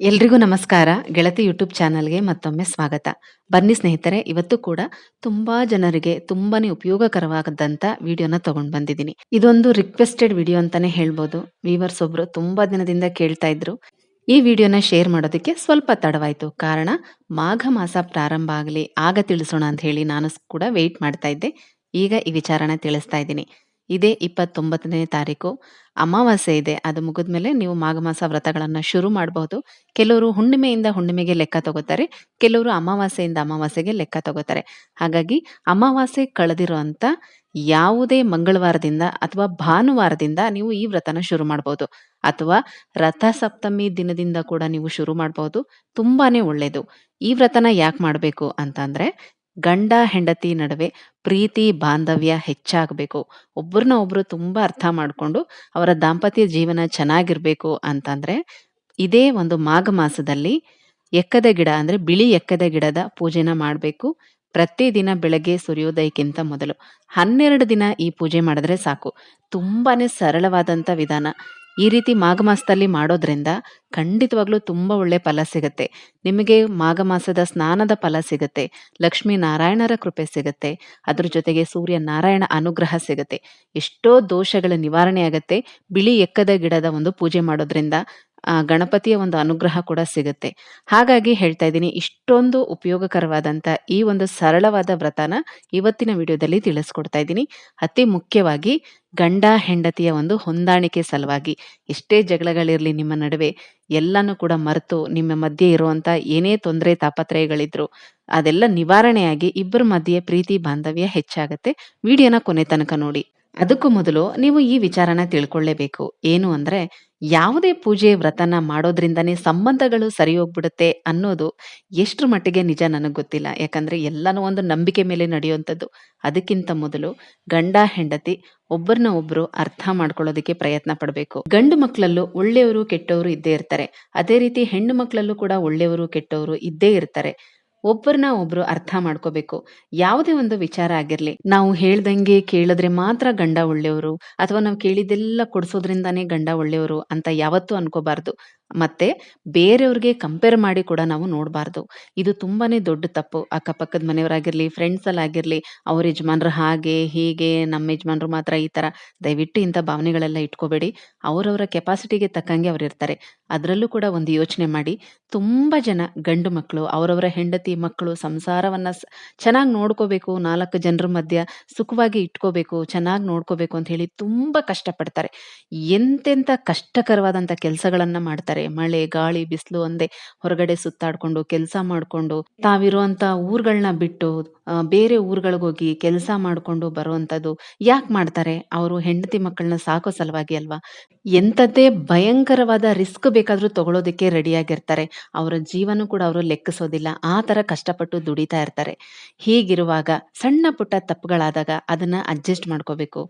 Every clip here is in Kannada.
ಎಲ್ರಿಗೂ ನಮಸ್ಕಾರ. ಗೆಳತಿ ಯೂಟ್ಯೂಬ್ ಚಾನಲ್ಗೆ ಮತ್ತೊಮ್ಮೆ ಸ್ವಾಗತ. ಬನ್ನಿ ಸ್ನೇಹಿತರೆ, ಇವತ್ತು ಕೂಡ ತುಂಬಾ ಜನರಿಗೆ ತುಂಬಾನೇ ಉಪಯೋಗಕರವಾದಂತ ವಿಡಿಯೋನ ತಗೊಂಡ್ ಬಂದಿದ್ದೀನಿ. ಇದೊಂದು ರಿಕ್ವೆಸ್ಟೆಡ್ ವಿಡಿಯೋ ಅಂತಾನೆ ಹೇಳ್ಬೋದು. ವೀವರ್ಸ್ ಒಬ್ರು ತುಂಬಾ ದಿನದಿಂದ ಕೇಳ್ತಾ ಇದ್ರು. ಈ ವಿಡಿಯೋನ ಶೇರ್ ಮಾಡೋದಕ್ಕೆ ಸ್ವಲ್ಪ ತಡವಾಯಿತು. ಕಾರಣ, ಮಾಘ ಮಾಸ ಪ್ರಾರಂಭ ಆಗಲಿ, ಆಗ ತಿಳಿಸೋಣ ಅಂತ ಹೇಳಿ ನಾನು ಕೂಡ ವೆಯ್ಟ್ ಮಾಡ್ತಾ ಇದ್ದೆ. ಈಗ ಈ ವಿಚಾರನ ತಿಳಿಸ್ತಾ ಇದ್ದೀನಿ. ಇದೇ ಇಪ್ಪತ್ತೊಂಬತ್ತನೇ ತಾರೀಕು. ಅಮಾವಾಸ್ಯೆ ಇದೆ. ಅದು ಮುಗಿದ್ಮೇಲೆ ನೀವು ಮಾಘಮಾಸ ವ್ರತಗಳನ್ನು ಶುರು ಮಾಡಬಹುದು. ಕೆಲವರು ಹುಣ್ಣಿಮೆಯಿಂದ ಹುಣ್ಣಿಮೆಗೆ ಲೆಕ್ಕ ತಗೋತಾರೆ. ಕೆಲವರು ಅಮಾವಾಸ್ಯೆಯಿಂದ ಅಮಾವಾಸ್ಯೆಗೆ ಲೆಕ್ಕ ತಗೋತಾರೆ. ಹಾಗಾಗಿ ಅಮಾವಾಸ್ಯೆ ಕಳೆದಿರುವಂತ ಯಾವುದೇ ಮಂಗಳವಾರದಿಂದ ಅಥವಾ ಭಾನುವಾರದಿಂದ ನೀವು ಈ ವ್ರತನ ಶುರು ಮಾಡಬಹುದು. ಅಥವಾ ರಥ ಸಪ್ತಮಿ ದಿನದಿಂದ ಕೂಡ ನೀವು ಶುರು ಮಾಡಬಹುದು. ತುಂಬಾನೇ ಒಳ್ಳೇದು. ಈ ವ್ರತನ ಯಾಕೆ ಮಾಡಬೇಕು ಅಂತಂದ್ರೆ ಗಂಡ ಹೆಂಡತಿ ನಡುವೆ ಪ್ರೀತಿ, ಬಾಂಧವ್ಯ ಹೆಚ್ಚಾಗಬೇಕು. ಒಬ್ಬರನ್ನ ಒಬ್ರು ತುಂಬಾ ಅರ್ಥ ಮಾಡ್ಕೊಂಡು ಅವರ ದಾಂಪತ್ಯ ಜೀವನ ಚೆನ್ನಾಗಿರ್ಬೇಕು ಅಂತಂದ್ರೆ ಇದೇ ಒಂದು ಮಾಘ ಮಾಸದಲ್ಲಿ ಎಕ್ಕದ ಗಿಡ ಅಂದ್ರೆ ಬಿಳಿ ಎಕ್ಕದ ಗಿಡದ ಪೂಜೆನ ಮಾಡಬೇಕು. ಪ್ರತಿದಿನ ಬೆಳಗ್ಗೆ ಸೂರ್ಯೋದಯಕ್ಕಿಂತ ಮೊದಲು. ಹನ್ನೆರಡು ದಿನ ಈ ಪೂಜೆ ಮಾಡಿದ್ರೆ ಸಾಕು. ತುಂಬಾನೇ ಸರಳವಾದಂಥ ವಿಧಾನ. ಈ ರೀತಿ ಮಾಘ ಮಾಸದಲ್ಲಿ ಮಾಡೋದ್ರಿಂದ ಖಂಡಿತವಾಗ್ಲೂ ತುಂಬಾ ಒಳ್ಳೆ ಫಲ ಸಿಗುತ್ತೆ. ನಿಮಗೆ ಮಾಘ ಮಾಸದ ಸ್ನಾನದ ಫಲ ಸಿಗುತ್ತೆ. ಲಕ್ಷ್ಮೀ ನಾರಾಯಣರ ಕೃಪೆ ಸಿಗುತ್ತೆ. ಅದ್ರ ಜೊತೆಗೆ ಸೂರ್ಯ ನಾರಾಯಣ ಅನುಗ್ರಹ ಸಿಗುತ್ತೆ. ಎಷ್ಟೋ ದೋಷಗಳ ನಿವಾರಣೆ ಆಗುತ್ತೆ ಬಿಳಿ ಎಕ್ಕದ ಗಿಡದ ಒಂದು ಪೂಜೆ ಮಾಡೋದ್ರಿಂದ ಆ, ಗಣಪತಿಯ ಒಂದು ಅನುಗ್ರಹ ಕೂಡ ಸಿಗುತ್ತೆ. ಹಾಗಾಗಿ ಹೇಳ್ತಾ ಇದ್ದೀನಿ, ಇಷ್ಟೊಂದು ಉಪಯೋಗಕರವಾದಂತ ಈ ಒಂದು ಸರಳವಾದ ವ್ರತನ ಇವತ್ತಿನ ವಿಡಿಯೋದಲ್ಲಿ ತಿಳಿಸ್ಕೊಡ್ತಾ ಇದ್ದೀನಿ. ಅತಿ ಮುಖ್ಯವಾಗಿ ಗಂಡ ಹೆಂಡತಿಯ ಒಂದು ಹೊಂದಾಣಿಕೆ ಸಲುವಾಗಿ. ಎಷ್ಟೇ ಜಗಳಗಳಿರಲಿ ನಿಮ್ಮ ನಡುವೆ, ಎಲ್ಲಾನು ಕೂಡ ಮರೆತು ನಿಮ್ಮ ಮಧ್ಯೆ ಇರುವಂತ ಏನೇ ತೊಂದರೆ ತಾಪತ್ರಯಗಳಿದ್ರು, ಅದೆಲ್ಲ ನಿವಾರಣೆಯಾಗಿ ಇಬ್ಬರ ಮಧ್ಯೆ ಪ್ರೀತಿ ಬಾಂಧವ್ಯ ಹೆಚ್ಚಾಗುತ್ತೆ. ವಿಡಿಯೋನ ಕೊನೆ ತನಕ ನೋಡಿ. ಅದಕ್ಕೂ ಮೊದಲು ನೀವು ಈ ವಿಚಾರನ ತಿಳ್ಕೊಳ್ಳೇಬೇಕು. ಏನು ಅಂದ್ರೆ ಯಾವುದೇ ಪೂಜೆ ವ್ರತನ ಮಾಡೋದ್ರಿಂದನೇ ಸಂಬಂಧಗಳು ಸರಿ ಹೋಗ್ಬಿಡುತ್ತೆ ಅನ್ನೋದು ಎಷ್ಟು ಮಟ್ಟಿಗೆ ನಿಜ ನನಗೆ ಗೊತ್ತಿಲ್ಲ. ಯಾಕಂದ್ರೆ ಎಲ್ಲನೂ ಒಂದು ನಂಬಿಕೆ ಮೇಲೆ ನಡೆಯುವಂಥದ್ದು. ಅದಕ್ಕಿಂತ ಮೊದಲು ಗಂಡ, ಹೆಂಡತಿ ಒಬ್ಬರನ್ನ ಒಬ್ರು ಅರ್ಥ ಮಾಡ್ಕೊಳ್ಳೋದಕ್ಕೆ ಪ್ರಯತ್ನ ಪಡಬೇಕು. ಗಂಡು ಮಕ್ಕಳಲ್ಲೂ ಒಳ್ಳೆಯವರು ಕೆಟ್ಟವರು ಇದ್ದೇ ಇರ್ತಾರೆ. ಅದೇ ರೀತಿ ಹೆಣ್ಣು ಮಕ್ಕಳಲ್ಲೂ ಕೂಡ ಒಳ್ಳೆಯವರು ಕೆಟ್ಟವರು ಇದ್ದೇ ಇರ್ತಾರೆ. ಒಬ್ಬರನ್ನ ಒಬ್ರು ಅರ್ಥ ಮಾಡ್ಕೋಬೇಕು. ಯಾವುದೇ ಒಂದು ವಿಚಾರ ಆಗಿರ್ಲಿ, ನಾವು ಹೇಳ್ದಂಗೆ ಕೇಳಿದ್ರೆ ಮಾತ್ರ ಗಂಡ ಒಳ್ಳೆಯವರು, ಅಥವಾ ನಾವು ಕೇಳಿದ್ದೆಲ್ಲ ಕೊಡ್ಸೋದ್ರಿಂದಾನೇ ಗಂಡ ಒಳ್ಳೆಯವರು ಅಂತ ಯಾವತ್ತೂ ಅನ್ಕೋಬಾರ್ದು. ಮತ್ತೆ ಬೇರೆಯವ್ರಿಗೆ ಕಂಪೇರ್ ಮಾಡಿ ಕೂಡ ನಾವು ನೋಡಬಾರ್ದು. ಇದು ತುಂಬಾನೇ ದೊಡ್ಡ ತಪ್ಪು. ಅಕ್ಕಪಕ್ಕದ ಮನೆಯವರಾಗಿರ್ಲಿ ಫ್ರೆಂಡ್ಸ್ ಅಲ್ಲಿ ಆಗಿರ್ಲಿ ಅವ್ರ ಯಜಮಾನ್ರು ಹಾಗೆ, ಹೀಗೆ, ನಮ್ಮ ಯಜಮಾನ್ರು ಮಾತ್ರ ಈ ತರ. ದಯವಿಟ್ಟು ಇಂಥ ಭಾವನೆಗಳೆಲ್ಲ ಇಟ್ಕೋಬೇಡಿ. ಅವರವರ ಕೆಪಾಸಿಟಿಗೆ ತಕ್ಕಂಗೆ ಅವ್ರು ಇರ್ತಾರೆ. ಅದರಲ್ಲೂ ಕೂಡ ಒಂದು ಯೋಚನೆ ಮಾಡಿ. ತುಂಬಾ ಜನ ಗಂಡು ಮಕ್ಕಳು ಅವರವರ ಹೆಂಡತಿ ಮಕ್ಕಳು ಸಂಸಾರವನ್ನ ಚೆನ್ನಾಗಿ ನೋಡ್ಕೋಬೇಕು, ನಾಲ್ಕು ಜನರ ಮಧ್ಯ ಸುಖವಾಗಿ ಇಟ್ಕೋಬೇಕು, ಚೆನ್ನಾಗಿ ನೋಡ್ಕೋಬೇಕು ಅಂತ ಹೇಳಿ ತುಂಬಾ ಕಷ್ಟಪಡ್ತಾರೆ. ಎಂತೆಂಥ ಕಷ್ಟಕರವಾದಂಥ ಕೆಲಸಗಳನ್ನು ಮಾಡ್ತಾರೆ. ಮಳೆ, ಗಾಳಿ, ಬಿಸಿಲು ಒಂದೇ. ಹೊರಗಡೆ ಸುತ್ತಾಡ್ಕೊಂಡು, ಕೆಲಸ ಮಾಡ್ಕೊಂಡು, ತಾವಿರುವಂತ ಊರುಗಳನ್ನ ಬಿಟ್ಟು ಬೇರೆ ಊರುಗಳಿಗೆ ಹೋಗಿ ಕೆಲಸ ಮಾಡ್ಕೊಂಡು ಬರುವಂತದ್ದು ಯಾಕೆ ಮಾಡ್ತಾರೆ? ಅವರು ಹೆಂಡತಿ ಮಕ್ಕಳನ್ನ ಸಾಕೋ ಸಲುವಾಗಿ ಅಲ್ವಾ? ಎಂಥದ್ದೇ ಭಯಂಕರವಾದ ರಿಸ್ಕ್ ಬೇಕಾದ್ರೂ ತಗೊಳ್ಳೋದಕ್ಕೆ ರೆಡಿಯಾಗಿರ್ತಾರೆ. ಅವರ ಜೀವನ ಕೂಡ ಅವರು ಲೆಕ್ಕಿಸೋದಿಲ್ಲ. ಆ ತರ ಕಷ್ಟಪಟ್ಟು ದುಡಿತಾ ಇರ್ತಾರೆ. ಹೀಗಿರುವಾಗ ಸಣ್ಣ ಪುಟ್ಟ ತಪ್ಪುಗಳಾದಾಗ ಅದನ್ನ ಅಡ್ಜಸ್ಟ್ ಮಾಡ್ಕೋಬೇಕು.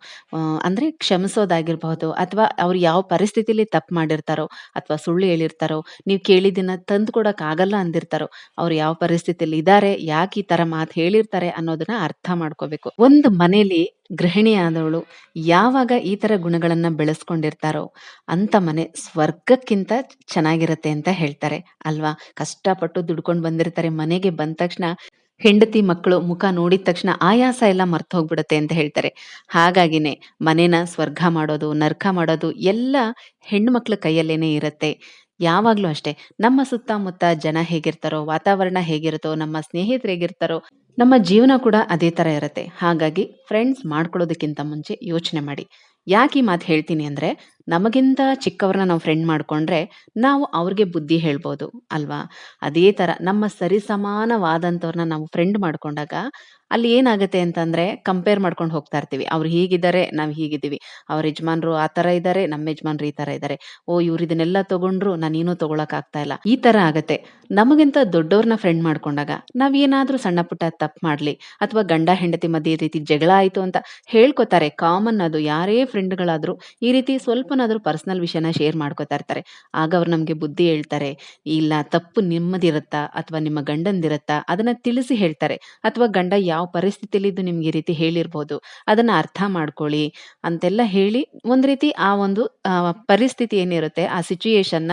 ಅಂದ್ರೆ ಕ್ಷಮಿಸೋದಾಗಿರ್ಬಹುದು ಅಥವಾ ಅವ್ರು ಯಾವ ಪರಿಸ್ಥಿತಿಲಿ ತಪ್ಪು ಮಾಡಿರ್ತಾರೋ ಅಥವಾ ಸುಳ್ಳು ಹೇಳಿರ್ತಾರೋ, ನೀವು ಕೇಳಿದ್ದನ್ನ ತಂದು ಕೊಡಕ್ ಆಗಲ್ಲ ಅಂದಿರ್ತಾರೋ, ಅವ್ರು ಯಾವ ಪರಿಸ್ಥಿತಿಯಲ್ಲಿ ಇದ್ದಾರೆ ಯಾಕೆ ಈ ತರ ಮಾತು ಹೇಳಿರ್ತಾರೆ ಅನ್ನೋದನ್ನ ಅರ್ಥ ಮಾಡ್ಕೋಬೇಕು. ಒಂದು ಮನೇಲಿ ಗೃಹಿಣಿಯಾದವಳು ಯಾವಾಗ ಈ ತರ ಗುಣಗಳನ್ನ ಬೆಳೆಸ್ಕೊಂಡಿರ್ತಾರೋ, ಅಂತ ಮನೆ ಸ್ವರ್ಗಕ್ಕಿಂತ ಚೆನ್ನಾಗಿರುತ್ತೆ ಅಂತ ಹೇಳ್ತಾರೆ, ಅಲ್ವಾ? ಕಷ್ಟಪಟ್ಟು ದುಡ್ಕೊಂಡು ಬಂದಿರ್ತಾರೆ ಮನೆಗೆ ಬಂದ ತಕ್ಷಣ. ಹೆಂಡತಿ ಮಕ್ಕಳು ಮುಖ ನೋಡಿದ ತಕ್ಷಣ ಆಯಾಸ ಎಲ್ಲ ಮರ್ತು ಹೋಗ್ಬಿಡುತ್ತೆ ಅಂತ ಹೇಳ್ತಾರೆ. ಹಾಗಾಗಿನೇ ಮನೇನ ಸ್ವರ್ಗ ಮಾಡೋದು, ನರ್ಕ ಮಾಡೋದು ಎಲ್ಲ ಹೆಣ್ಮಕ್ಳ ಕೈಯಲ್ಲೇನೆ ಇರುತ್ತೆ. ಯಾವಾಗ್ಲೂ ಅಷ್ಟೇ, ನಮ್ಮ ಸುತ್ತಮುತ್ತ ಜನ ಹೇಗಿರ್ತಾರೋ, ವಾತಾವರಣ ಹೇಗಿರುತ್ತೋ, ನಮ್ಮ ಸ್ನೇಹಿತರು ಹೇಗಿರ್ತಾರೋ, ನಮ್ಮ ಜೀವನ ಕೂಡ ಅದೇ ತರ ಇರುತ್ತೆ. ಹಾಗಾಗಿ ಫ್ರೆಂಡ್ಸ್ ಮಾಡ್ಕೊಳ್ಳೋದಕ್ಕಿಂತ ಮುಂಚೆ ಯೋಚನೆ ಮಾಡಿ. ಯಾಕೆ ಈ ಮಾತು ಹೇಳ್ತೀನಿ ಅಂದ್ರೆ ನಮಗಿಂತ ಚಿಕ್ಕವ್ರನ್ನ ನಾವು ಫ್ರೆಂಡ್ ಮಾಡ್ಕೊಂಡ್ರೆ ನಾವು ಅವ್ರಿಗೆ ಬುದ್ಧಿ ಹೇಳ್ಬೋದು, ಅಲ್ವಾ? ಅದೇ ತರ ನಮ್ಮ ಸರಿಸಮಾನವಾದಂಥವ್ರನ್ನ ನಾವು ಫ್ರೆಂಡ್ ಮಾಡ್ಕೊಂಡಾಗ ಅಲ್ಲಿ ಏನಾಗುತ್ತೆ ಅಂತಂದ್ರೆ ಕಂಪೇರ್ ಮಾಡ್ಕೊಂಡು ಹೋಗ್ತಾ ಇರ್ತೀವಿ. ಅವ್ರು ಹೀಗಿದ್ದಾರೆ, ನಾವು ಹೀಗಿದ್ದೀವಿ. ಅವ್ರ ಯಜಮಾನ್ರು ಆ ತರ ಇದ್ದಾರೆ ನಮ್ಮ ಯಜಮಾನ್ರು ಈ ತರ ಇದ್ದಾರೆ ಓ, ಇವ್ರು ಇದನ್ನೆಲ್ಲ ತಗೊಂಡ್ರು ನಾನೇನು ಆಗ್ತಾ ಇಲ್ಲ. ಈ ತರ ಆಗತ್ತೆ. ನಮಗಿಂತ ದೊಡ್ಡವ್ರನ್ನ ಫ್ರೆಂಡ್ ಮಾಡ್ಕೊಂಡಾಗ ನಾವ್ ಏನಾದ್ರೂ ಸಣ್ಣ ಪುಟ್ಟ ತಪ್ಪು ಮಾಡ್ಲಿ, ಅಥವಾ ಗಂಡ, ಹೆಂಡತಿ ಮಧ್ಯೆ ಈ ರೀತಿ ಜಗಳ ಆಯ್ತು ಅಂತ ಹೇಳ್ಕೊತಾರೆ. ಕಾಮನ್ ಅದು. ಯಾರೇ ಫ್ರೆಂಡ್ಗಳಾದ್ರೂ ಈ ರೀತಿ ಸ್ವಲ್ಪನಾದ್ರೂ ಪರ್ಸನಲ್ ವಿಷಯನ ಶೇರ್ ಮಾಡ್ಕೋತಾ ಇರ್ತಾರೆ ಆಗ ಅವ್ರು ನಮಗೆ ಬುದ್ಧಿ ಹೇಳ್ತಾರೆ, ಇಲ್ಲ ತಪ್ಪು ನಿಮ್ಮದಿರುತ್ತಾ ಅಥವಾ ನಿಮ್ಮ ಗಂಡಂದಿರುತ್ತಾ ಅದನ್ನ ತಿಳಿಸಿ ಹೇಳ್ತಾರೆ ಅಥವಾ ಗಂಡ ಯಾವ ಪರಿಸ್ಥಿತಿಲಿದ್ದು ನಿಮ್ಗೆ ಈ ರೀತಿ ಹೇಳಿರ್ಬೋದು. ಅದನ್ನ ಅರ್ಥ ಮಾಡ್ಕೊಳ್ಳಿ ಅಂತೆಲ್ಲ ಹೇಳಿ ಒಂದ್ ರೀತಿ ಆ ಒಂದು ಪರಿಸ್ಥಿತಿ ಏನಿರುತ್ತೆ ಆ ಸಿಚುಯೇಷನ್ನ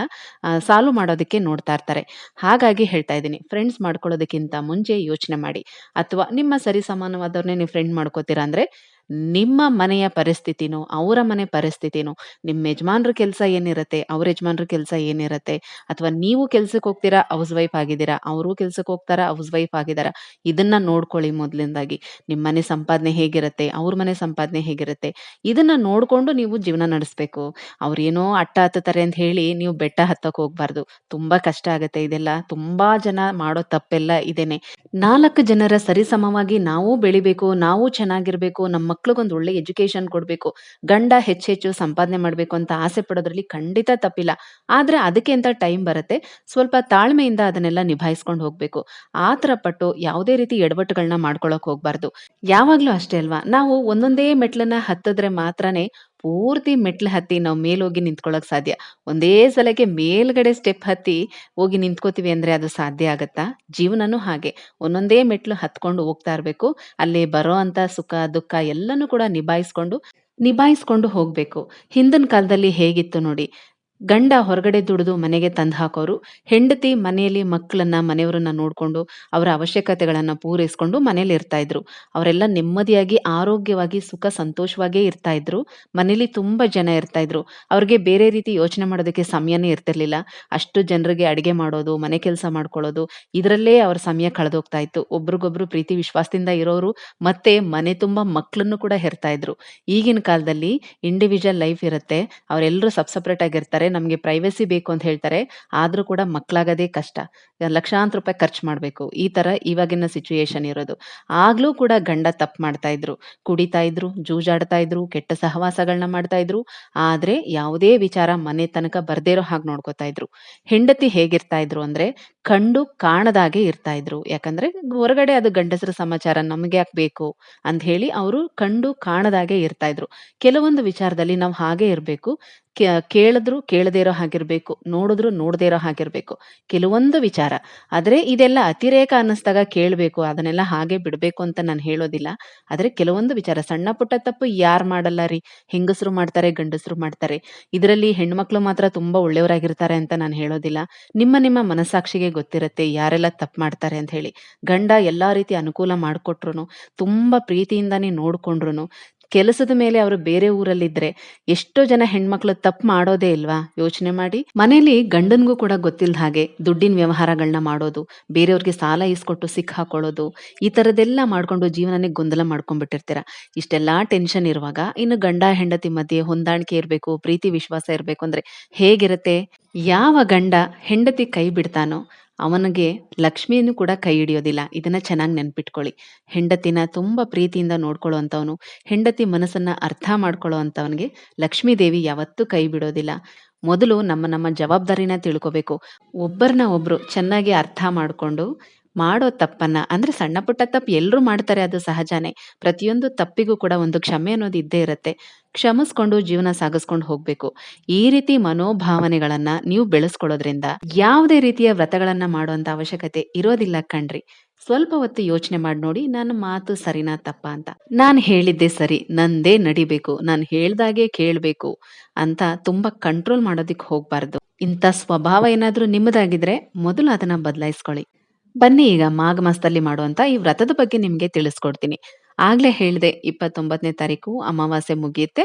ಸಾಲ್ವ್ ಮಾಡೋದಕ್ಕೆ ನೋಡ್ತಾ ಇರ್ತಾರೆ. ಹಾಗಾಗಿ ಹೇಳ್ತಾ ಇದ್ದೀನಿ ಫ್ರೆಂಡ್ಸ್ ಮಾಡ್ಕೊಳ್ಳೋದಕ್ಕಿಂತ ಮುಂಚೆ ಯೋಚನೆ ಮಾಡಿ. ಅಥವಾ ನಿಮ್ಮ ಸರಿ ಸಮಾನವಾದವ್ರನ್ನೇ ನೀವು ಫ್ರೆಂಡ್ ಮಾಡ್ಕೋತೀರಾ ಅಂದ್ರೆ ನಿಮ್ಮ ಮನೆಯ ಪರಿಸ್ಥಿತಿನೋ, ಅವರ ಮನೆ ಪರಿಸ್ಥಿತಿನೋ, ನಿಮ್ಮ ಯಜಮಾನ್ರ ಕೆಲಸ ಏನಿರುತ್ತೆ ಅವ್ರ ಯಜಮಾನ್ರ ಕೆಲಸ ಏನಿರುತ್ತೆ ಅಥವಾ ನೀವು ಕೆಲ್ಸಕ್ಕೆ ಹೋಗ್ತೀರಾ, ಹೌಸ್ ವೈಫ್ ಆಗಿದ್ದೀರಾ, ಅವರು ಕೆಲ್ಸಕ್ಕೆ ಹೋಗ್ತಾರಾ ಹೌಸ್ ವೈಫ್ ಆಗಿದಾರ. ಇದನ್ನ ನೋಡ್ಕೊಳ್ಳಿ ಮೊದಲಿಂದಾಗಿ ನಿಮ್ಮ ಮನೆ ಸಂಪಾದನೆ ಹೇಗಿರುತ್ತೆ ಅವ್ರ ಮನೆ ಸಂಪಾದನೆ ಹೇಗಿರುತ್ತೆ ಇದನ್ನ ನೋಡ್ಕೊಂಡು ನೀವು ಜೀವನ ನಡೆಸ್ಬೇಕು. ಅವ್ರೇನೋ ಅಟ್ಟ ಹತ್ತುತ್ತಾರೆ ಅಂತ ಹೇಳಿ ನೀವು ಬೆಟ್ಟ ಹತ್ತಕ್ಕೆ ಹೋಗ್ಬಾರ್ದು. ತುಂಬಾ ಕಷ್ಟ ಆಗುತ್ತೆ ಇದೆಲ್ಲ. ತುಂಬಾ ಜನ ಮಾಡೋ ತಪ್ಪೆಲ್ಲ ಇದೇನೆ. ನಾಲ್ಕು ಜನರ ಸರಿಸಮವಾಗಿ ನಾವು ಬೆಳಿಬೇಕು, ನಾವು ಚೆನ್ನಾಗಿರ್ಬೇಕು, ನಮ್ಮ ಮಕ್ಳಿಗೊಂದು ಒಳ್ಳೆ ಎಜುಕೇಶನ್ ಕೊಡ್ಬೇಕು, ಗಂಡ ಹೆಚ್ಚೆಚ್ಚು ಸಂಪಾದನೆ ಮಾಡ್ಬೇಕು ಅಂತ ಆಸೆ ಪಡೋದ್ರಲ್ಲಿ ಖಂಡಿತ ತಪ್ಪಿಲ್ಲ. ಆದ್ರೆ ಅದಕ್ಕೆ ಅಂತ ಟೈಮ್ ಬರುತ್ತೆ ಸ್ವಲ್ಪ ತಾಳ್ಮೆಯಿಂದ ಅದನ್ನೆಲ್ಲ ನಿಭಾಯಿಸ್ಕೊಂಡು ಹೋಗ್ಬೇಕು. ಆತರ ಪಟ್ಟು ಯಾವುದೇ ರೀತಿ ಎಡವಟ್ಟುಗಳನ್ನ ಮಾಡ್ಕೊಳಕ್ ಹೋಗ್ಬಾರ್ದು. ಯಾವಾಗ್ಲೂ ಅಷ್ಟೇ ಅಲ್ವಾ? ನಾವು ಒಂದೊಂದೇ ಮೆಟ್ಲನ್ನ ಹತ್ತಿದ್ರೆ ಮಾತ್ರನೇ ಪೂರ್ತಿ ಮೆಟ್ಲು ಹತ್ತಿ ನಾವು ಮೇಲೋಗಿ ನಿಂತ್ಕೊಳ್ಳೋಕೆ ಸಾಧ್ಯ. ಒಂದೇ ಸಲಕ್ಕೆ ಮೇಲ್ಗಡೆ ಸ್ಟೆಪ್ ಹತ್ತಿ ಹೋಗಿ ನಿಂತ್ಕೋತೀವಿ ಅಂದರೆ ಅದು ಸಾಧ್ಯ ಆಗುತ್ತಾ ಜೀವನನೂ ಹಾಗೆ. ಒಂದೊಂದೇ ಮೆಟ್ಲು ಹತ್ಕೊಂಡು ಹೋಗ್ತಾ ಇರಬೇಕು ಅಲ್ಲಿ ಬರೋ ಅಂಥ ಸುಖ, ದುಃಖ ಎಲ್ಲನೂ ಕೂಡ ನಿಭಾಯಿಸ್ಕೊಂಡು ನಿಭಾಯಿಸ್ಕೊಂಡು ಹೋಗಬೇಕು ಹಿಂದಿನ ಕಾಲದಲ್ಲಿ ಹೇಗಿತ್ತು ನೋಡಿ. ಗಂಡ ಹೊರಗಡೆ ದುಡಿದು ಮನೆಗೆ ತಂದು ಹಾಕೋರು. ಹೆಂಡತಿ ಮನೆಯಲ್ಲಿ ಮಕ್ಕಳನ್ನ, ಮನೆಯವರನ್ನ ನೋಡಿಕೊಂಡು ಅವರ ಅವಶ್ಯಕತೆಗಳನ್ನ ಪೂರೈಸ್ಕೊಂಡು ಮನೇಲಿ ಇರ್ತಾ ಇದ್ರು. ಅವರೆಲ್ಲ ನೆಮ್ಮದಿಯಾಗಿ, ಆರೋಗ್ಯವಾಗಿ, ಸುಖ ಸಂತೋಷವಾಗೇ ಇರ್ತಾ ಇದ್ರು. ಮನೇಲಿ ತುಂಬಾ ಜನ ಇರ್ತಾ ಇದ್ರು. ಅವ್ರಿಗೆ ಬೇರೆ ರೀತಿ ಯೋಚನೆ ಮಾಡೋದಕ್ಕೆ ಸಮಯನೇ ಇರ್ತಿರ್ಲಿಲ್ಲ. ಅಷ್ಟು ಜನರಿಗೆ ಅಡಿಗೆ ಮಾಡೋದು, ಮನೆ ಕೆಲಸ ಮಾಡ್ಕೊಳ್ಳೋದು, ಇದ್ರಲ್ಲೇ ಅವ್ರ ಸಮಯ ಕಳೆದೋಗ್ತಾ ಇತ್ತು. ಒಬ್ರಿಗೊಬ್ರು ಪ್ರೀತಿ ವಿಶ್ವಾಸದಿಂದ ಇರೋರು ಮತ್ತೆ ಮನೆ ತುಂಬಾ ಮಕ್ಕಳನ್ನು ಕೂಡ ಹೆರ್ತಾ ಇದ್ರು. ಈಗಿನ ಕಾಲದಲ್ಲಿ ಇಂಡಿವಿಜುವಲ್ ಲೈಫ್ ಇರುತ್ತೆ ಅವರೆಲ್ಲರೂ ಸಪ್ ಸಪ್ರೇಟ್ ಆಗಿರ್ತಾರೆ. ನಮ್ಗೆ ಪ್ರೈವಸಿ ಬೇಕು ಅಂತ ಹೇಳ್ತಾರೆ. ಆದ್ರೂ ಕೂಡ ಮಕ್ಕಳಾಗೋದೇ ಕಷ್ಟ. ಲಕ್ಷಾಂತರ ರೂಪಾಯಿ ಖರ್ಚು ಮಾಡಬೇಕು ಈ ತರ ಇವಾಗಿನ ಸಿಚುಯೇಷನ್ ಇರೋದು. ಆಗ್ಲೂ ಕೂಡ ಗಂಡ ತಪ್ಪು ಮಾಡ್ತಾ ಇದ್ರು. ಕುಡಿತಾ ಇದ್ರು, ಜೂಜಾಡ್ತಾ ಇದ್ರು, ಕೆಟ್ಟ ಸಹವಾಸಗಳನ್ನ ಮಾಡ್ತಾ ಇದ್ರು. ಆದ್ರೆ ಯಾವುದೇ ವಿಚಾರ ಮನೆ ತನಕ ಬರ್ದೇ ಇರೋ ಹಾಗೆ ನೋಡ್ಕೋತಾ ಇದ್ರು. ಹೆಂಡತಿ ಹೇಗಿರ್ತಾ ಇದ್ರು ಅಂದ್ರೆ ಕಂಡು ಕಾಣದಾಗೆ ಇರ್ತಾ ಇದ್ರು. ಯಾಕಂದ್ರೆ ಹೊರಗಡೆ ಅದು ಗಂಡಸರ ಸಮಾಚಾರ ನಮ್ಗೆ ಯಾಕೆ ಬೇಕು ಅಂತ ಹೇಳಿ ಅವರು ಕಂಡು ಕಾಣದಾಗೆ ಇರ್ತಾ ಇದ್ರು. ಕೆಲವೊಂದು ವಿಚಾರದಲ್ಲಿ ನಾವು ಹಾಗೆ ಇರ್ಬೇಕು. ಕೇಳಿದ್ರು ಕೇಳದೇ ಇರೋ ಹಾಗಿರ್ಬೇಕು. ನೋಡಿದ್ರು ನೋಡದೇ ಇರೋ ಹಾಗಿರ್ಬೇಕು. ಕೆಲವೊಂದು ವಿಚಾರ. ಆದ್ರೆ ಇದೆಲ್ಲ ಅತಿರೇಕ ಅನ್ನಿಸ್ದಾಗ ಕೇಳಬೇಕು ಅದನ್ನೆಲ್ಲ ಹಾಗೆ ಬಿಡಬೇಕು ಅಂತ ನಾನು ಹೇಳೋದಿಲ್ಲ. ಆದ್ರೆ ಕೆಲವೊಂದು ವಿಚಾರ ಸಣ್ಣ ಪುಟ್ಟ ತಪ್ಪು ಯಾರ್ ಮಾಡಲ್ಲ ರೀ. ಹೆಂಗಸರು ಮಾಡ್ತಾರೆ, ಗಂಡಸರು ಮಾಡ್ತಾರೆ. ಇದರಲ್ಲಿ ಹೆಣ್ಮಕ್ಳು ಮಾತ್ರ ತುಂಬಾ ಒಳ್ಳೆಯವರಾಗಿರ್ತಾರೆ ಅಂತ ನಾನು ಹೇಳೋದಿಲ್ಲ. ನಿಮ್ಮ ನಿಮ್ಮ ಮನಸ್ಸಾಕ್ಷಿಗೆ ಗೊತ್ತಿರತ್ತೆ ಯಾರೆಲ್ಲ ತಪ್ಪು ಮಾಡ್ತಾರೆ ಅಂತ ಹೇಳಿ. ಗಂಡ ಎಲ್ಲಾ ರೀತಿ ಅನುಕೂಲ ಮಾಡ್ಕೊಟ್ರುನು, ತುಂಬಾ ಪ್ರೀತಿಯಿಂದಾನೇ ನೋಡ್ಕೊಂಡ್ರುನು, ಕೆಲಸದ ಮೇಲೆ ಅವರು ಬೇರೆ ಊರಲ್ಲಿದ್ರೆ ಎಷ್ಟೋ ಜನ ಹೆಣ್ಮಕ್ಳು ತಪ್ಪು ಮಾಡೋದೇ ಇಲ್ವಾ? ಯೋಚನೆ ಮಾಡಿ. ಮನೇಲಿ ಗಂಡನ್ಗೂ ಕೂಡ ಗೊತ್ತಿಲ್ದ ಹಾಗೆ ದುಡ್ಡಿನ ವ್ಯವಹಾರಗಳನ್ನ ಮಾಡೋದು, ಬೇರೆಯವ್ರಿಗೆ ಸಾಲ ಇಸ್ಕೊಟ್ಟು ಸಿಕ್ಕ ಹಾಕೊಳ್ಳೋದು ಈ ತರದೆಲ್ಲ ಮಾಡ್ಕೊಂಡು ಜೀವನನೇ ಗೊಂದಲ ಮಾಡ್ಕೊಂಡ್ಬಿಟ್ಟಿರ್ತೀರ. ಇಷ್ಟೆಲ್ಲಾ ಟೆನ್ಷನ್ ಇರುವಾಗ ಇನ್ನು ಗಂಡ ಹೆಂಡತಿ ಮಧ್ಯೆ ಹೊಂದಾಣಿಕೆ ಇರಬೇಕು ಪ್ರೀತಿ ವಿಶ್ವಾಸ ಇರಬೇಕು ಅಂದ್ರೆ ಹೇಗಿರುತ್ತೆ ಯಾವ ಗಂಡ ಹೆಂಡತಿ ಕೈ ಬಿಡ್ತಾನೋ ಅವನಿಗೆ ಲಕ್ಷ್ಮಿಯನ್ನು ಕೂಡ ಕೈ ಹಿಡಿಯೋದಿಲ್ಲ. ಇದನ್ನ ಚೆನ್ನಾಗಿ ನೆನ್ಪಿಟ್ಕೊಳ್ಳಿ. ಹೆಂಡತಿನ ತುಂಬಾ ಪ್ರೀತಿಯಿಂದ ನೋಡ್ಕೊಳ್ಳುವಂಥವನು, ಹೆಂಡತಿ ಮನಸ್ಸನ್ನ ಅರ್ಥ ಮಾಡ್ಕೊಳ್ಳೋ ಅಂಥವನಿಗೆ ಲಕ್ಷ್ಮೀ ಯಾವತ್ತೂ ಕೈ ಬಿಡೋದಿಲ್ಲ. ಮೊದಲು ನಮ್ಮ ನಮ್ಮ ಜವಾಬ್ದಾರಿನ ತಿಳ್ಕೊಬೇಕು ಒಬ್ಬರನ್ನ ಒಬ್ರು ಚೆನ್ನಾಗಿ ಅರ್ಥ ಮಾಡ್ಕೊಂಡು ಮಾಡೋ ತಪ್ಪನ್ನ ಅಂದ್ರೆ ಸಣ್ಣ ಪುಟ್ಟ ತಪ್ಪು ಎಲ್ಲರೂ ಮಾಡ್ತಾರೆ ಅದು ಸಹಜನೇ. ಪ್ರತಿಯೊಂದು ತಪ್ಪಿಗೂ ಕೂಡ ಒಂದು ಕ್ಷಮೆ ಅನ್ನೋದು ಇದ್ದೇ ಇರುತ್ತೆ ಕ್ಷಮಿಸ್ಕೊಂಡು ಜೀವನ ಸಾಗಿಸ್ಕೊಂಡು ಹೋಗ್ಬೇಕು. ಈ ರೀತಿ ಮನೋಭಾವನೆಗಳನ್ನ ನೀವು ಬೆಳೆಸ್ಕೊಳ್ಳೋದ್ರಿಂದ ಯಾವುದೇ ರೀತಿಯ ವ್ರತಗಳನ್ನ ಮಾಡುವಂತ ಅವಶ್ಯಕತೆ ಇರೋದಿಲ್ಲ ಕಣ್ರಿ. ಸ್ವಲ್ಪ ಹೊತ್ತು ಯೋಚನೆ ಮಾಡಿ ನೋಡಿ ನನ್ನ ಮಾತು ಸರಿನಾ ತಪ್ಪ ಅಂತ. ನಾನು ಹೇಳಿದ್ದೆ ಸರಿ, ನಂದೇ ನಡಿಬೇಕು, ನಾನು ಹೇಳ್ದಾಗೆ ಕೇಳ್ಬೇಕು ಅಂತ ತುಂಬಾ ಕಂಟ್ರೋಲ್ ಮಾಡೋದಿಕ್ ಹೋಗ್ಬಾರ್ದು. ಇಂಥ ಸ್ವಭಾವ ಏನಾದ್ರೂ ನಿಮ್ಮದಾಗಿದ್ರೆ ಮೊದಲು ಅದನ್ನ ಬದಲಾಯಿಸ್ಕೊಳ್ಳಿ. ಬನ್ನಿ ಈಗ ಮಾಘ ಮಾಸದಲ್ಲಿ ಮಾಡುವಂತ ಈ ವ್ರತದ ಬಗ್ಗೆ ನಿಮ್ಗೆ ತಿಳಿಸ್ಕೊಡ್ತೀನಿ. ಆಗ್ಲೇ ಹೇಳ್ದೆ 29ನೇ ತಾರೀಕು ಅಮಾವಾಸ್ಯೆ ಮುಗಿಯುತ್ತೆ.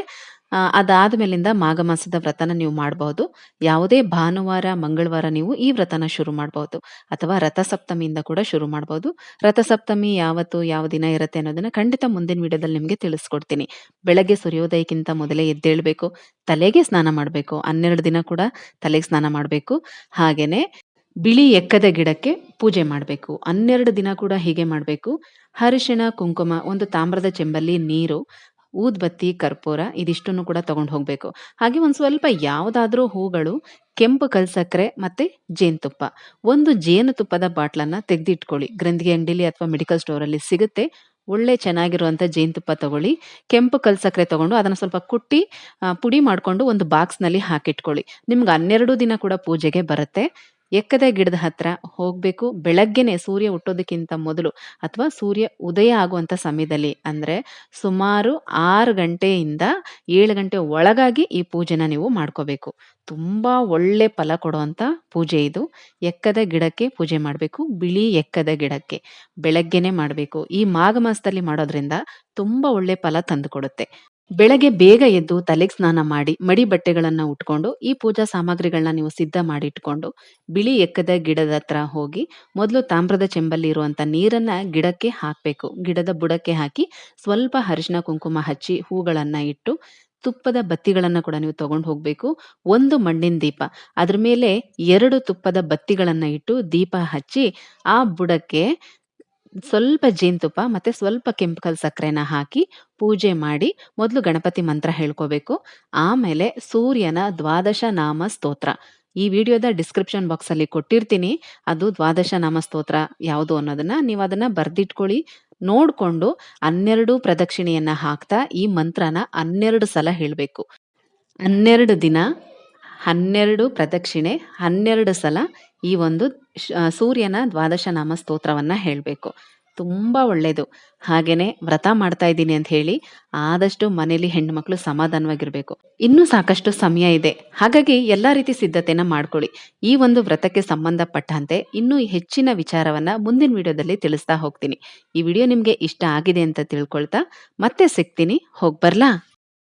ಅದಾದ ಅದಾದ್ಮೇಲಿಂದ ಮಾಘ ಮಾಸದ ವ್ರತನ ನೀವು ಮಾಡಬಹುದು. ಯಾವುದೇ ಭಾನುವಾರ, ಮಂಗಳವಾರ ನೀವು ಈ ವ್ರತನ ಶುರು ಮಾಡಬಹುದು. ಅಥವಾ ರಥಸಪ್ತಮಿಯಿಂದ ಕೂಡ ಶುರು ಮಾಡಬಹುದು. ರಥಸಪ್ತಮಿ ಯಾವತ್ತು, ಯಾವ ದಿನ ಇರುತ್ತೆ ಅನ್ನೋದನ್ನ ಖಂಡಿತ ಮುಂದಿನ ವಿಡಿಯೋದಲ್ಲಿ ನಿಮ್ಗೆ ತಿಳಿಸ್ಕೊಡ್ತೀನಿ. ಬೆಳಗ್ಗೆ ಸೂರ್ಯೋದಯಕ್ಕಿಂತ ಮೊದಲೇ ಎದ್ದೇಳ್ಬೇಕು. ತಲೆಗೆ ಸ್ನಾನ ಮಾಡಬೇಕು 12 ದಿನ ಕೂಡ ತಲೆಗೆ ಸ್ನಾನ ಮಾಡಬೇಕು ಹಾಗೇನೆ ಬಿಳಿ ಎಕ್ಕದ ಗಿಡಕ್ಕೆ ಪೂಜೆ ಮಾಡಬೇಕು ಹನ್ನೆರಡು ದಿನ ಕೂಡ ಹೀಗೆ ಮಾಡಬೇಕು ಅರಿಶಿಣ, ಕುಂಕುಮ, ಒಂದು ತಾಮ್ರದ ಚೆಂಬಲ್ಲಿ ನೀರು, ಊದ್ಬತ್ತಿ, ಕರ್ಪೂರ ಇದಿಷ್ಟನ್ನು ಕೂಡ ತಗೊಂಡು ಹೋಗಬೇಕು ಹಾಗೆ ಒಂದು ಸ್ವಲ್ಪ ಯಾವುದಾದ್ರೂ ಹೂಗಳು, ಕೆಂಪು ಕಲ್ಸಕ್ರೆ ಮತ್ತೆ ಜೇನುತುಪ್ಪ. ಒಂದು ಜೇನುತುಪ್ಪದ ಬಾಟ್ಲನ್ನ ತೆಗೆದಿಟ್ಕೊಳ್ಳಿ. ಗ್ರಂಥಿಗೆ ಅಂಗಡಿಲಿ ಅಥವಾ ಮೆಡಿಕಲ್ ಸ್ಟೋರ್ ಅಲ್ಲಿ ಸಿಗುತ್ತೆ. ಒಳ್ಳೆ ಚೆನ್ನಾಗಿರುವಂಥ ಜೇನುತುಪ್ಪ ತಗೊಳ್ಳಿ. ಕೆಂಪು ಕಲ್ಸಕ್ರೆ ತಗೊಂಡು ಅದನ್ನ ಸ್ವಲ್ಪ ಕುಟ್ಟಿ ಪುಡಿ ಮಾಡಿಕೊಂಡು ಒಂದು ಬಾಕ್ಸ್‌ನಲ್ಲಿ ಹಾಕಿಟ್ಕೊಳ್ಳಿ. ನಿಮ್ಗೆ 12 ದಿನ ಕೂಡ ಪೂಜೆಗೆ ಬರುತ್ತೆ. ಎಕ್ಕದ ಗಿಡದ ಹತ್ರ ಹೋಗಬೇಕು. ಬೆಳಗ್ಗೆನೆ ಸೂರ್ಯ ಹುಟ್ಟೋದಕ್ಕಿಂತ ಮೊದಲು ಅಥವಾ ಸೂರ್ಯ ಉದಯ ಆಗುವಂಥ ಸಮಯದಲ್ಲಿ ಅಂದರೆ ಸುಮಾರು ಆರು ಗಂಟೆಯಿಂದ ಏಳು ಗಂಟೆ ಒಳಗಾಗಿ ಈ ಪೂಜೆನ ನೀವು ಮಾಡ್ಕೋಬೇಕು. ತುಂಬ ಒಳ್ಳೆ ಫಲ ಕೊಡುವಂಥ ಪೂಜೆ ಇದು. ಎಕ್ಕದ ಗಿಡಕ್ಕೆ ಪೂಜೆ ಮಾಡಬೇಕು. ಬಿಳಿ ಎಕ್ಕದ ಗಿಡಕ್ಕೆ ಬೆಳಗ್ಗೆನೆ ಮಾಡಬೇಕು. ಈ ಮಾಘ ಮಾಸದಲ್ಲಿ ಮಾಡೋದ್ರಿಂದ ತುಂಬ ಒಳ್ಳೆ ಫಲ ತಂದುಕೊಡುತ್ತೆ ಬೆಳಗ್ಗೆ ಬೇಗ ಎದ್ದು ತಲೆಗೆ ಸ್ನಾನ ಮಾಡಿ, ಮಡಿ ಬಟ್ಟೆಗಳನ್ನ ಉಟ್ಕೊಂಡು, ಈ ಪೂಜಾ ಸಾಮಗ್ರಿಗಳನ್ನ ನೀವು ಸಿದ್ಧ ಮಾಡಿ ಇಟ್ಕೊಂಡು ಬಿಳಿ ಎಕ್ಕದ ಗಿಡದ ಹತ್ರ ಹೋಗಿ, ಮೊದಲು ತಾಮ್ರದ ಚೆಂಬಲ್ಲಿ ಇರುವಂತ ನೀರನ್ನ ಗಿಡಕ್ಕೆ ಹಾಕಬೇಕು. ಗಿಡದ ಬುಡಕ್ಕೆ ಹಾಕಿ, ಸ್ವಲ್ಪ ಅರಿಶಿನ ಕುಂಕುಮ ಹಚ್ಚಿ, ಹೂಗಳನ್ನ ಇಟ್ಟು, ತುಪ್ಪದ ಬತ್ತಿಗಳನ್ನ ಕೂಡ ನೀವು ತಗೊಂಡು ಹೋಗಬೇಕು. ಒಂದು ಮಣ್ಣಿನ ದೀಪ. ಅದ್ರ ಮೇಲೆ ಎರಡು ತುಪ್ಪದ ಬತ್ತಿಗಳನ್ನ ಇಟ್ಟು ದೀಪ ಹಚ್ಚಿ, ಆ ಬುಡಕ್ಕೆ ಸ್ವಲ್ಪ ಜೇನುತುಪ್ಪ ಮತ್ತೆ ಸ್ವಲ್ಪ ಕೆಂಪು ಸಕ್ಕರೆನ ಹಾಕಿ ಪೂಜೆ ಮಾಡಿ ಮೊದಲು ಗಣಪತಿ ಮಂತ್ರ ಹೇಳ್ಕೋಬೇಕು. ಆಮೇಲೆ ಸೂರ್ಯನ ದ್ವಾದಶ ನಾಮ ಸ್ತೋತ್ರ. ಈ ವಿಡಿಯೋದ ಡಿಸ್ಕ್ರಿಪ್ಷನ್ ಬಾಕ್ಸ್ ಅಲ್ಲಿ ಕೊಟ್ಟಿರ್ತೀನಿ. ಅದು ದ್ವಾದಶ ನಾಮ ಸ್ತೋತ್ರ ಯಾವುದು ಅನ್ನೋದನ್ನ ನೀವು ಅದನ್ನ ಬರ್ದಿಟ್ಕೊಳ್ಳಿ. ನೋಡ್ಕೊಂಡು ಹನ್ನೆರಡು ಪ್ರದಕ್ಷಿಣೆಯನ್ನ ಹಾಕ್ತಾ ಈ ಮಂತ್ರನ ಹನ್ನೆರಡು ಸಲ ಹೇಳಬೇಕು. ಹನ್ನೆರಡು ದಿನ, ಹನ್ನೆರಡು ಪ್ರದಕ್ಷಿಣೆ, ಹನ್ನೆರಡು ಸಲ ಈ ಒಂದು ಸೂರ್ಯನ ದ್ವಾದಶ ನಾಮ ಸ್ತೋತ್ರವನ್ನು ಹೇಳಬೇಕು. ತುಂಬ ಒಳ್ಳೆಯದು ಹಾಗೇನೆ ವ್ರತ ಮಾಡ್ತಾ ಇದ್ದೀನಿ ಅಂತ ಹೇಳಿ ಆದಷ್ಟು ಮನೇಲಿ ಹೆಣ್ಣುಮಕ್ಳು ಸಮಾಧಾನವಾಗಿರಬೇಕು. ಇನ್ನೂ ಸಾಕಷ್ಟು ಸಮಯ ಇದೆ. ಹಾಗಾಗಿ ಎಲ್ಲ ರೀತಿ ಸಿದ್ಧತೆನ ಮಾಡ್ಕೊಳ್ಳಿ. ಈ ಒಂದು ವ್ರತಕ್ಕೆ ಸಂಬಂಧಪಟ್ಟಂತೆ ಇನ್ನೂ ಹೆಚ್ಚಿನ ವಿಚಾರವನ್ನ ಮುಂದಿನ ವಿಡಿಯೋದಲ್ಲಿ ತಿಳಿಸ್ತಾ ಹೋಗ್ತೀನಿ. ಈ ವಿಡಿಯೋ ನಿಮಗೆ ಇಷ್ಟ ಆಗಿದೆ ಅಂತ ತಿಳ್ಕೊಳ್ತಾ ಮತ್ತೆ ಸಿಗ್ತೀನಿ. ಹೋಗ್ ಬರ್ಲಾ?